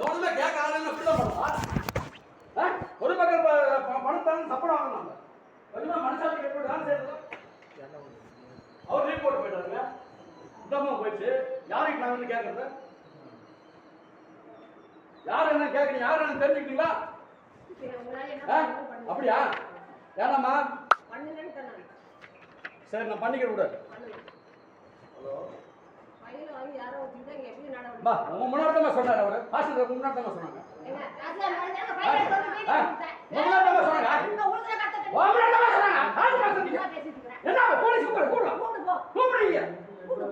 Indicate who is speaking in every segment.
Speaker 1: எவனுமே கேட்க ஆளுன்னு இப்படி தான் பண்ணுவா ஆ? பொதுமக்கள் ப- ப- பணத்தாங்க சப்படம் வாங்கினாங்க கொஞ்சமா மனசாட்சி எப்படி வேலை செய்யறது. அவர் லீவ் போட்டு போயிட்டாருங்க. இந்தம்மா போயிடுச்சு. யாருக்கு நான் வந்து கேட்கறது? யார் என்ன கேட்குறீங்க யார் என்ன தெரிஞ்சுக்கிட்டீங்களா? அப்படியா? ஏனாம்மா. சரி நான் பண்ணிக்க விடு.
Speaker 2: பண்ணுங்க.
Speaker 1: பா உங்க முன்னாடி சொன்னார் அவரு. ஹாஸ்டல். உங்க முன்னாடி சொன்னாங்க. என்ன போலீஸ். கூப்பிடுறீங்க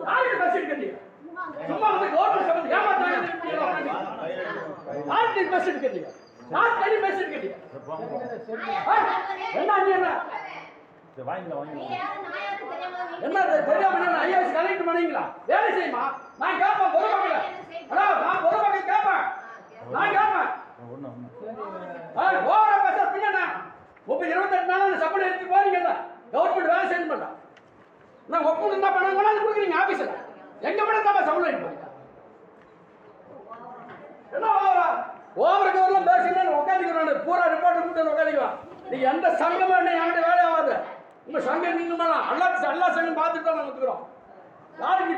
Speaker 1: யாருக்கு பேசிட்டு இருக்கீங்க
Speaker 2: சும்மா
Speaker 1: வந்து கவர்மெண்ட் சம்பந்தம் ஏமாத்தாங்க யாருக்கு பேசிட்டு இருக்கீங்க யார் தனி இருக்கீங்க ஆ? என்ன என்ன?
Speaker 2: நீ நான் யாருன்னு தெரியாம நீ-
Speaker 1: என்ன தெரியாம என்ன ஐயாஸ் கலெக்ட் பண்ணீங்களா வேலை செய்யுமா? நான் கேட்பேன் பொதுமக்களை ஹலோ நான் பொதுமக்கள் கேட்பேன். நான் கேட்பேன். ஓவரா பேச பின்னா முப்ப இருபத்தெட்டு நாள் சம்பளம் எடுத்து போறீங்கல்ல கவர்மெண்ட் வேலை செய்ய மாட்டான் நான் ஒப்பு இருந்தா பணம் கொண்டாந்து கொடுக்குறீங்க ஆபீஸ்ல எங்க படம் தான் சம்பளம் எடுப்பேன் என்ன ஓவரா? ஓவருக்கு வரலாம் பேசுகிறேன் உட்காந்துக்கிறோம் பூரா ரிப்போர்ட் கூட்டு உட்காந்துக்குவான் நீங்க எந்த சங்கமும் என்ன என்கிட்ட வேலை உங்க சங்கம் நீங்க எல்லா எல்லா சங்கம் பார்த்துட்டு தான் இருக்கிறோம். யாருக்கு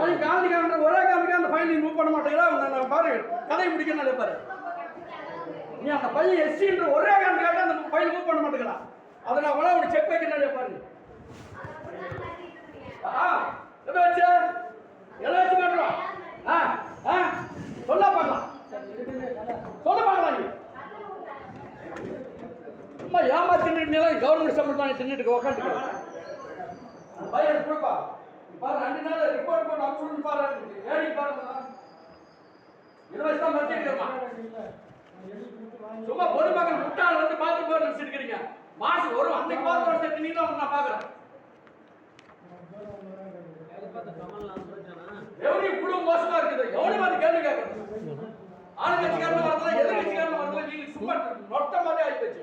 Speaker 1: பையன் காந்திக்காரன் ஒரே காந்திக்கு அந்த நீ மூவ் பண்ண மாட்டேங்கிறா நான் நான் பாரு கதையை முடிக்க நினைப்பாரு. நீ அந்த பையன் எஸ்சின்ற ஒரே காந்திக்காக அந்த பையன் மூவ் பண்ண மாட்டேங்கிறான் அதை நான் உடனே ஒரு செக் வைக்க நினைப்பாரு. ஆ எதை வச்சு எதை வச்சு காட்டுறோம் ஆ ஆ சொல்ல பார்க்கலாம் சொல்ல பார்க்கலாம் நீ சும்மா ஏமாத்தின்னு கவர்மெண்ட் தின்னுட்டு உட்காந்துக்க பையன் கொடுப்பா. பாரு ரெண்டு நாள் ரிப்போர்ட் பண்ண அனுப்பிச்சு பாரு. ஏடி பாருங்க. இருபது தான் மத்தியிருக்கா சும்மா பொதுமக்கள் முட்டாள் வந்து பார்த்து போய் நினைச்சிருக்கிறீங்க மாசம் ஒரு அன்னைக்கு பார்த்து ஒரு செட்டு நீங்க நான் பாக்குறேன் எவனி குழு மோசமா இருக்குது? எவனி வந்து கேள்வி கேட்கறது? ஆளுங்கட்சிக்காரன் வரல எதிர்கட்சிக்காரன் வரல நீங்க சும்மா நொட்ட மாதிரி ஆகி போச்சு.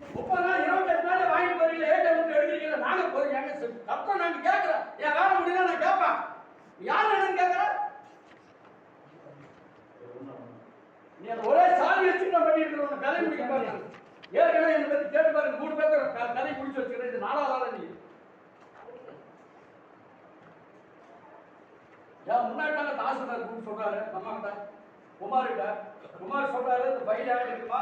Speaker 1: முப்பது நாள் இருபத்தெட்டு நாள் வாங்கிட்டு போறீங்க ஏடிஎம் எடுக்கிறீங்களா? எடுக்கிறீங்க நாங்க போய் எங்க செ- கஷ்டம் நாங்க கேட்கிறோம். என் வேலை முடியல நான் கேட்பேன். யார் என்னன்னு கேட்கிறேன் நீ ஒரே சாவி வச்சு பண்ணிட்டு இருக்கேன். கதை முடிக்க பாருங்க ஏற்கனவே என்னை பத்தி கேட்டு பாருங்க மூணு பேர் க- கதை முடிச்சு வச்சுக்கிறேன். இது நாலாவது நீ. ஏன் முன்னாடி தாங்க தாசில்தார் கூப்பிட்டு சொல்றாரு நம்ம கிட்ட குமார் கிட்ட குமார் சொல்றாரு இந்த ஃபைல் இருக்குமா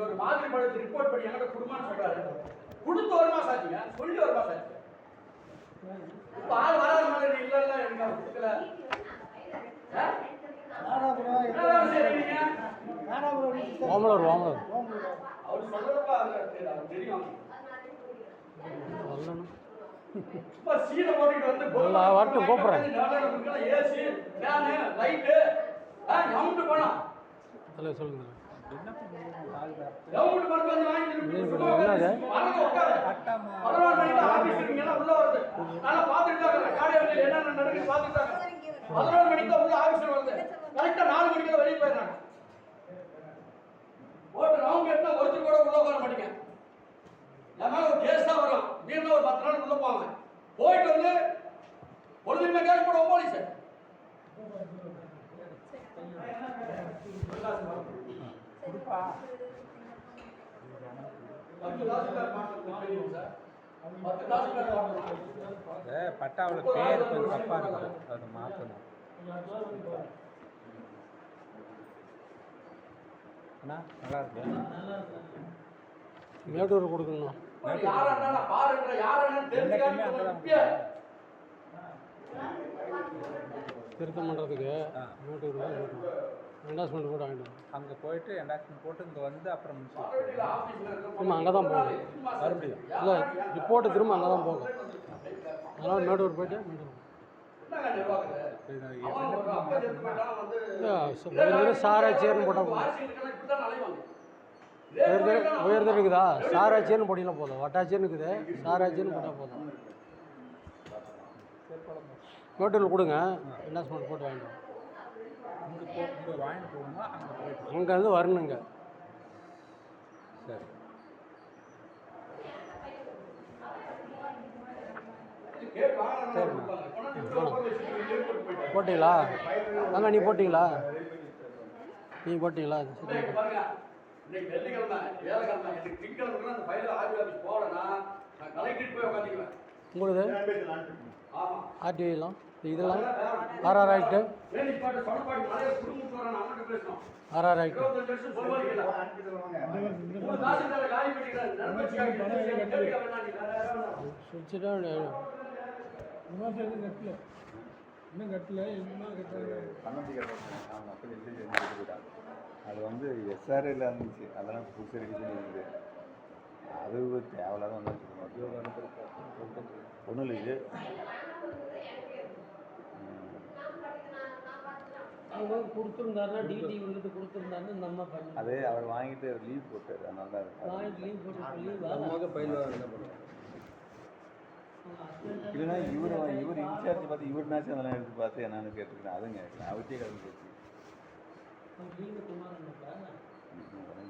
Speaker 1: ஒரு மாதிரி படத்தை ரிப்போர்ட் பண்ணி என்கிட்ட கொடுமான்னு சொல்றாரு. கொடுத்து ஒரு மாசம் ஆச்சுங்க. சொல்லி ஒரு மாசம் ஆச்சு. இப்ப ஆள் வராத மாதிரி இல்ல இல்ல எனக்கு அவர் கொடுக்கல? என்ன?
Speaker 3: ஓமலூர் ஓமலூர்
Speaker 1: அவர் அது தெரியும்.
Speaker 3: வரலண்ணா
Speaker 1: சும்மா சீனை போட்டுட்டு வந்து
Speaker 3: இல்ல, வரட்டும், கூப்பிடுறேன்.
Speaker 1: ஏசி ஃபேனு லைட்டு போனான்
Speaker 3: தலைவர் சொல்லுங்க.
Speaker 1: எவன்ட்டு பதினோரு மணிக்கு உள்ள வருது. நல்லா பார்த்துட்டு தான் இருக்கேன் காலையில் என்னென்ன நடக்குது பார்த்துட்டு தான் இருக்கேன் பதினோரு மணிக்கு தான் உள்ள ஆபீஸ் வருது கரெக்டா நாலு மணிக்கு வெளியே போயிடுறாங்க. ஓட்டு அவங்க என்ன ஒருத்தர் கூட உள்ள உட்கார மாட்டீங்க. என் மேல ஒரு கேஸ் வரும். நீங்க ஒரு பத்து நாள் உள்ள போவாங்க. போயிட்டு வந்து பொழுதுமே கேஸ் போடுவோம் போலீஸ் தாசில்தார் மாற்றணும் தெரியும் சார் பத்து தாசில்தார் மாற்றணும்
Speaker 4: பட்டாவில் பேர் கொஞ்சம் தப்பாக இருக்கும் அதை மாற்றணும் அண்ணா நல்லா இருக்கு?
Speaker 3: மேட்டூர் கொடுக்கணும் திருத்தம் பண்ணுறதுக்கு மேட்டூர். என்டாஸ்மெண்ட் கூட வாங்கிட்டு வரணும்.
Speaker 4: அங்கே போயிட்டு என்டாக்ஷன் போட்டு இங்கே வந்து அப்புறம்
Speaker 3: திரும்ப அங்கே தான் போகணும்
Speaker 4: மறுபடியும்.
Speaker 3: இல்லை ரிப்போர்ட்டு திரும்ப அங்கே தான் போகும். அதனால் மேட்டூர் போயிட்டு மேட்டூர் சாராச்சியர்னு போட்டால். உயர்தர உயர்தர இருக்குதா? சாராச்சியர்னு போட்டிங்கன்னா போதும். வட்டாச்சியர்னு இருக்குது. சாராச்சியர்னு போட்டால் போதும். மேட்டூரில் கொடுங்க. என்டாஸ்மெண்ட் போட்டு வாங்கிட்டு வரணும்.
Speaker 4: இங்கே போ இங்கே வாங்கிட்டு போகணுமா? அங்கே போயிட்டு
Speaker 3: அங்கேருந்து வரணுங்க.
Speaker 4: சரி.
Speaker 3: போட்டிங்களா? ஆமாம் நீ போட்டிங்களா? நீ போட்டிங்களா? சரி
Speaker 1: இன்னைக்கு பாருங்க. இன்னைக்கு வெள்ளிக்கிழமை வேலைக்கிழமை எனக்கு திங்கக்கிழமை அந்த ஃபைல ஆர்டி ஆஃபீஸ் போகலன்னா நான் கலெக்டரேட் போய் உட்காந்துக்குவேன்
Speaker 3: உங்களுது?
Speaker 1: ஆமா.
Speaker 3: ஆர்டிஐலாம் இதெல்லாம் ஆர்ஆர் ஆக்டு ஆர்ஆர் ஆக்டு. சுவிட்சுட்டு
Speaker 4: இன்னும் கட்டல இன்னும் கட்டல இன்னும் கட்டல
Speaker 5: அது வந்து எஸ்ஆர்ஏல இருந்துச்சு. அதெல்லாம் புதுசு ரெடி அது ஒரு தேவையில்லாத வந்து ஒன்றும் இல்லை இது.
Speaker 3: அவங்க கொடுத்துருந்தாருன்னா டிடி இவங்களுக்கு கொடுத்துருந்தாருன்னு நம்ம பண்ணி
Speaker 5: அது அவர் வாங்கிட்டு லீவ் போட்டார். அதனால தான்
Speaker 3: வாங்கிட்டு லீவ் போட்டு லீவ்
Speaker 5: இல்லைன்னா இவர் இவர் இன்சார்ஜ் பார்த்து இவர்னாச்சும் அதெல்லாம் எடுத்து பார்த்து என்னன்னு கேட்டுக்கிறேன். அதுவும் கேட்கல அவர்கிட்டயே கலந்து போச்சு